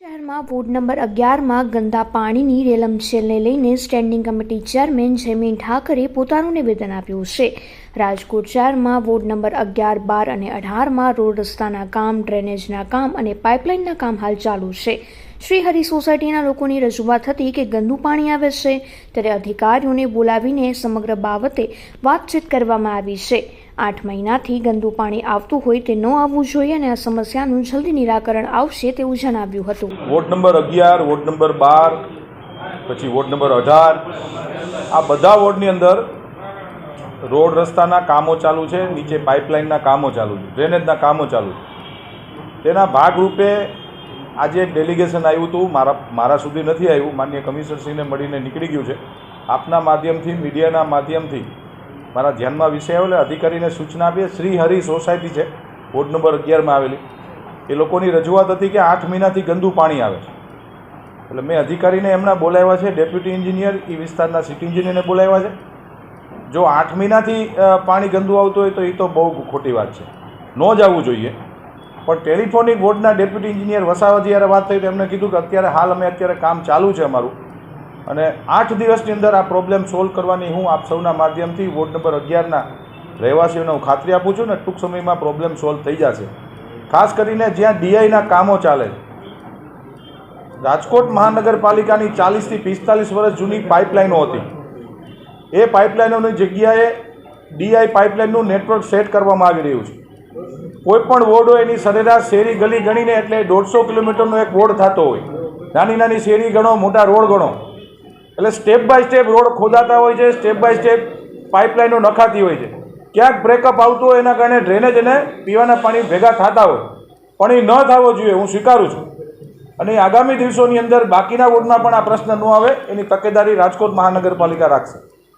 શહેરમાં ward number અગિયારમાં ગંદા પાણીની રેલમછેલને લઈને standing committee chairman Jaymin Thakre પોતાનું નિવેદન આપ્યું છે. રાજકોટ શહેરમાં વોર્ડ નંબર અગિયાર, બાર અને અઢારમાં રોડ રસ્તાના કામ, ડ્રેનેજના કામ અને પાઇપલાઇનના કામ હાલ ચાલુ છે. શ્રી હરિ સોસાયટીના લોકોની રજૂઆત હતી કે ગંદુ પાણી આવે છે, ત્યારે અધિકારીઓને બોલાવીને સમગ્ર બાબતે વાતચીત કરવામાં આવી છે. આઠ મહિનાથી ગંદુ પાણી આવતું હોય તે ન આવવું જોઈએ અને આ સમસ્યાનું જલ્દી નિરાકરણ આવશે તેવું જણાવ્યું હતું. વોર્ડ નંબર અગિયાર, વોર્ડ નંબર બાર, પછી વોર્ડ નંબર અઢાર. આ બધા વોર્ડની અંદર રોડ રસ્તાના કામો ચાલુ છે, નીચે પાઇપલાઇનના કામો ચાલુ છે, ડ્રેનેજના કામો ચાલુ છે. તેના ભાગરૂપે આજે ડેલિગેશન આવ્યું હતું, મારા મારા સુધી નથી આવ્યું, માન્ય કમિશનરશ્રીને મળીને નીકળી ગયું છે. આપના માધ્યમથી, મીડિયાના માધ્યમથી મારા ધ્યાનમાં વિષય આવેલો અધિકારીને સૂચના આપીએ. શ્રી હરિ સોસાયટી છે, વોર્ડ નંબર અગિયારમાં આવેલી. એ લોકોની રજૂઆત હતી કે આઠ મહિનાથી ગંદુ પાણી આવે છે. એટલે મેં અધિકારીને એમના બોલાવ્યા છે, ડેપ્યુટી એન્જિનિયર એ વિસ્તારના સિટી એન્જિનિયરને બોલાવ્યા છે. જો આઠ મહિનાથી પાણી ગંદુ આવતું હોય તો એ તો બહુ ખોટી વાત છે. ન જ આવવું જોઈએ. પણ ટેલિફોનિક બોર્ડના ડેપ્યુટી એન્જિનિયર વસાવા જ્યારે વાત થઈ તો એમને કીધું કે અત્યારે હાલ અમે અત્યારે કામ ચાલુ છે અમારું. અને આઠ દિવસની અંદર આ પ્રોબ્લેમ સોલ્વ કરવાની હું આપ સૌના માધ્યમથી વોર્ડ નંબર અગિયારના રહેવાસીઓને હું ખાતરી આપું છું ને ટૂંક સમયમાં પ્રોબ્લેમ સોલ્વ થઈ જશે. ખાસ કરીને જ્યાં ડીઆઈના કામો ચાલે. રાજકોટ મહાનગરપાલિકાની ચાલીસથી પિસ્તાલીસ વર્ષ જૂની પાઇપલાઇનો હતી. એ પાઇપલાઇનોની જગ્યાએ ડીઆઈ પાઇપલાઇનનું નેટવર્ક સેટ કરવામાં આવી રહ્યું છે. કોઈપણ વોર્ડ હોય એની સરેરાશ શેરી ગલી ગણીને એટલે દોઢસો કિલોમીટરનો એક વોર્ડ થતો હોય. નાની નાની શેરી ગણો, મોટા રોડ ગણો. એટલે સ્ટેપ બાય સ્ટેપ રોડ ખોદાતા હોય છે સ્ટેપ બાય સ્ટેપ પાઇપલાઇનો નખાતી હોય છે. ક્યાંક બ્રેકઅપ આવતું હોય એના કારણે ડ્રેનેજ અને પીવાના પાણી ભેગા થતા હોય. પણ એ ન થવો જોઈએ, હું સ્વીકારું છું. અને આગામી દિવસોની અંદર બાકીના વોર્ડમાં પણ આ પ્રશ્ન ન આવે, એની તકેદારી રાજકોટ મહાનગરપાલિકા રાખશે.